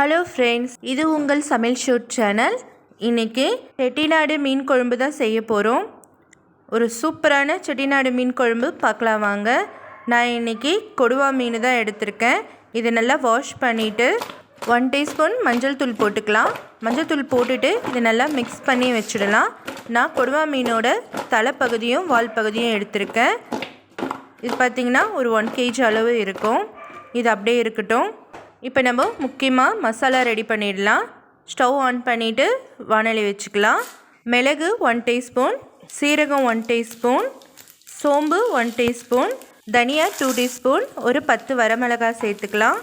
Hello friends இது உங்கள் சமையல் ஷூட் சேனல் இன்றைக்கி செட்டிநாடு மீன் குழம்பு தான் செய்ய போகிறோம் ஒரு சூப்பரான செட்டிநாடு மீன் குழம்பு பார்க்கலாம் வாங்க. நான் இன்றைக்கி கொடுவா மீன் தான் எடுத்திருக்கேன். இதை நல்லா வாஷ் பண்ணிவிட்டு ஒன் டீஸ்பூன் மஞ்சள் தூள் போட்டுக்கலாம். மஞ்சள் தூள் போட்டுட்டு இதை நல்லா மிக்ஸ் பண்ணி வச்சிடலாம். நான் கொடுவா மீனோட தலைப்பகுதியும் வால் பகுதியும் எடுத்திருக்கேன். இது பார்த்திங்கன்னா ஒரு ஒன் கேஜி அளவு இருக்கும். இது அப்படியே இருக்கட்டும். இப்போ நம்ம முக்கியமாக மசாலா ரெடி பண்ணிடலாம். ஸ்டவ் ஆன் பண்ணிவிட்டு வானலி வச்சுக்கலாம். மிளகு ஒன் டீஸ்பூன் சீரகம் ஒன் டீஸ்பூன் சோம்பு ஒன் டீஸ்பூன் தனியா டூ டீஸ்பூன் ஒரு பத்து வரமிளகாய் சேர்த்துக்கலாம்.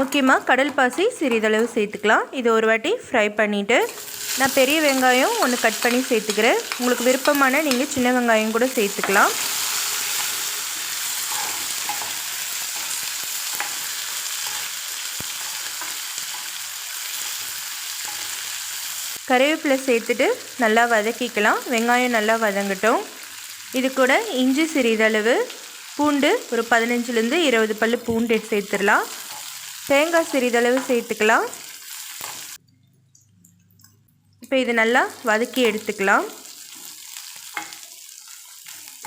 முக்கியமாக கடல் பாசி சிறிதளவு சேர்த்துக்கலாம். இது ஒரு வாட்டி ஃப்ரை பண்ணிவிட்டு நான் பெரிய வெங்காயம் ஒன்று கட் பண்ணி சேர்த்துக்கிறேன். உங்களுக்கு விருப்பமான நீங்கள் சின்ன வெங்காயம் கூட சேர்த்துக்கலாம். கருவேப்பிலை சேர்த்துட்டு நல்லா வதக்கிக்கலாம். வெங்காயம் நல்லா வதங்கட்டும். இது கூட இஞ்சி சிறிதளவு பூண்டு ஒரு பதினஞ்சுலேருந்து இருபது பல் பூண்டு சேர்த்துடலாம். தேங்காய் சிறிதளவு சேர்த்துக்கலாம். இப்போ இது நல்லா வதக்கி எடுத்துக்கலாம்.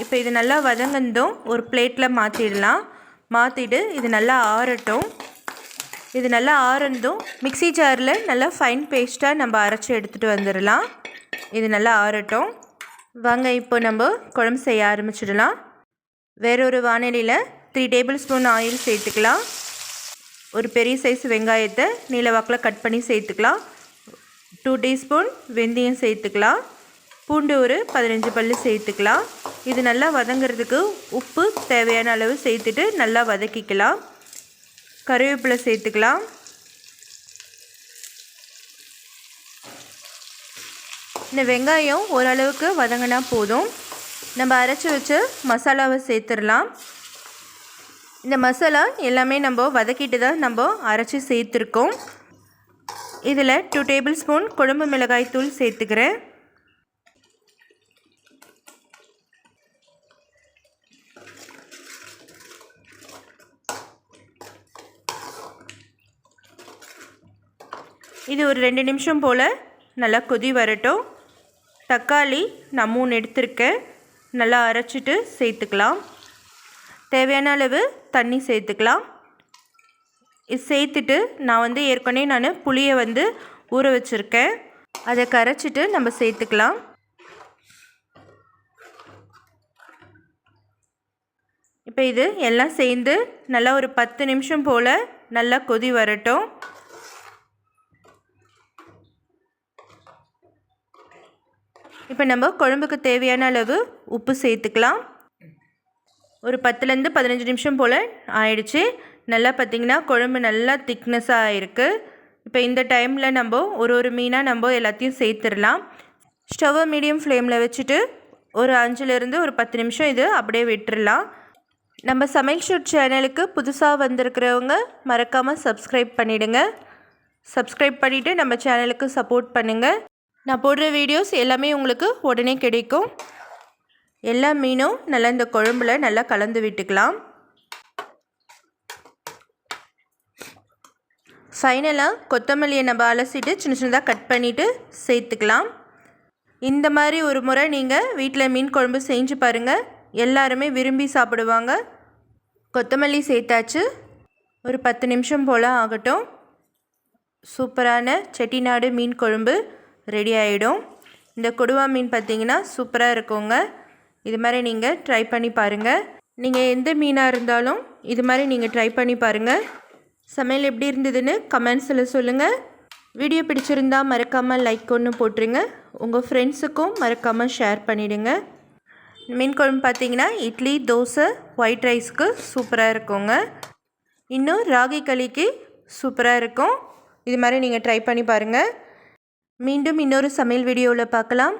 இப்போ இது நல்லா வதங்கந்தோம் ஒரு பிளேட்டில் மாற்றிடலாம் மாற்றிட்டு இது நல்லா ஆறட்டும். இது நல்லா ஆறந்தும் மிக்சி ஜாரில் நல்லா ஃபைன் பேஸ்ட்டாக நம்ம அரைச்சி எடுத்துகிட்டு வந்துடலாம் இது நல்லா ஆறட்டும். வாங்க இப்போ நம்ம குழம்பு செய்ய ஆரம்பிச்சிடலாம். வேறொரு வானிலையில் த்ரீ டேபிள் ஸ்பூன் ஆயில் சேர்த்துக்கலாம். ஒரு பெரிய சைஸ் வெங்காயத்தை நீளவாக்கில் கட் பண்ணி சேர்த்துக்கலாம். டூ டீஸ்பூன் வெந்தயம் சேர்த்துக்கலாம். பூண்டு ஒரு பதினஞ்சு பல் சேர்த்துக்கலாம். இது நல்லா வதங்கிறதுக்கு உப்பு தேவையான அளவு சேர்த்துட்டு நல்லா வதக்கிக்கலாம். கருவேப்பிலை சேர்த்துக்கலாம். இந்த வெங்காயம் ஓரளவுக்கு வதங்கினா போதும். நம்ம அரைச்சி வச்சு மசாலாவை சேர்த்துடலாம். இந்த மசாலா எல்லாமே நம்ம வதக்கிட்டு தான் நம்ம அரைச்சி சேர்த்துருக்கோம். இதில் டூ டேபிள் ஸ்பூன் குழம்பு மிளகாய் தூள் சேர்த்துக்கிறேன். இது ஒரு ரெண்டு நிமிஷம் போல் நல்லா கொதி வரட்டும். தக்காளி நான் மூணு எடுத்திருக்கேன். நல்லா அரைச்சிட்டு சேர்த்துக்கலாம். தேவையான அளவு தண்ணி சேர்த்துக்கலாம். இது சேர்த்துட்டு நான் வந்து ஏற்கனவே நான் புளியை வந்து ஊற வச்சுருக்கேன். அதை கரைச்சிட்டு நம்ம சேர்த்துக்கலாம். இப்போ இது எல்லாம் சேர்ந்து நல்லா ஒரு பத்து நிமிஷம் போல் நல்லா கொதி வரட்டும். இப்போ நம்ம குழம்புக்கு தேவையான அளவு உப்பு சேர்த்துக்கலாம். ஒரு பத்துலேருந்து பதினஞ்சு நிமிஷம் போல் ஆயிடுச்சு. நல்லா பார்த்திங்கன்னா குழம்பு நல்லா திக்னஸாக ஆகிருக்கு இப்போ இந்த டைமில் நம்ம ஒரு ஒரு மீனாக நம்ம எல்லாத்தையும் சேர்த்துடலாம். ஸ்டவ்வை மீடியம் ஃப்ளேமில் வச்சுட்டு ஒரு அஞ்சுலேருந்து ஒரு பத்து நிமிஷம் இது அப்படியே விட்டுடலாம். நம்ம சமையல் ஷூட் சேனலுக்கு புதுசாக வந்திருக்கிறவங்க மறக்காமல் சப்ஸ்கிரைப் பண்ணிவிடுங்க சப்ஸ்கிரைப் பண்ணிவிட்டு நம்ம சேனலுக்கு சப்போர்ட் பண்ணுங்கள் நான் போடுற வீடியோஸ் எல்லாமே உங்களுக்கு உடனே கிடைக்கும். எல்லா மீனும் நல்லா இந்த குழம்புல நல்லா கலந்து விட்டுக்கலாம். ஃபைனலாக கொத்தமல்லியை நம்ம அலசிட்டு சின்ன சின்னதாக கட் பண்ணிவிட்டு சேர்த்துக்கலாம். இந்த மாதிரி ஒரு முறை நீங்கள் வீட்டில் மீன் குழம்பு செஞ்சு பாருங்கள் எல்லாருமே விரும்பி சாப்பிடுவாங்க. கொத்தமல்லி சேர்த்தாச்சு. ஒரு பத்து நிமிஷம் போல் ஆகட்டும். சூப்பரான செட்டிநாடு மீன் குழம்பு. ரெடி ஆகிடும் இந்த கொடுவா மீன் பார்த்திங்கன்னா சூப்பராக இருக்குங்க. இது மாதிரி நீங்கள் ட்ரை பண்ணி பாருங்கள் நீங்கள் எந்த மீனாக இருந்தாலும் இது மாதிரி நீங்கள் ட்ரை பண்ணி பாருங்கள் சமையல் எப்படி இருந்ததுன்னு கமெண்ட்ஸில் சொல்லுங்கள் வீடியோ பிடிச்சிருந்தா மறக்காமல் லைக் ஒன்று போட்டுருங்க. உங்கள் ஃப்ரெண்ட்ஸுக்கும் மறக்காமல் ஷேர் பண்ணிவிடுங்க மீன் குழம்பு பார்த்தீங்கன்னா இட்லி தோசை ஒயிட் ரைஸ்க்கு சூப்பராக இருக்குங்க. இன்னும் ராகி களிக்கு சூப்பராக இருக்கும். இது மாதிரி நீங்கள் ட்ரை பண்ணி பாருங்கள் மீண்டும் இன்னொரு சமையல் வீடியோவில் பார்க்கலாம்.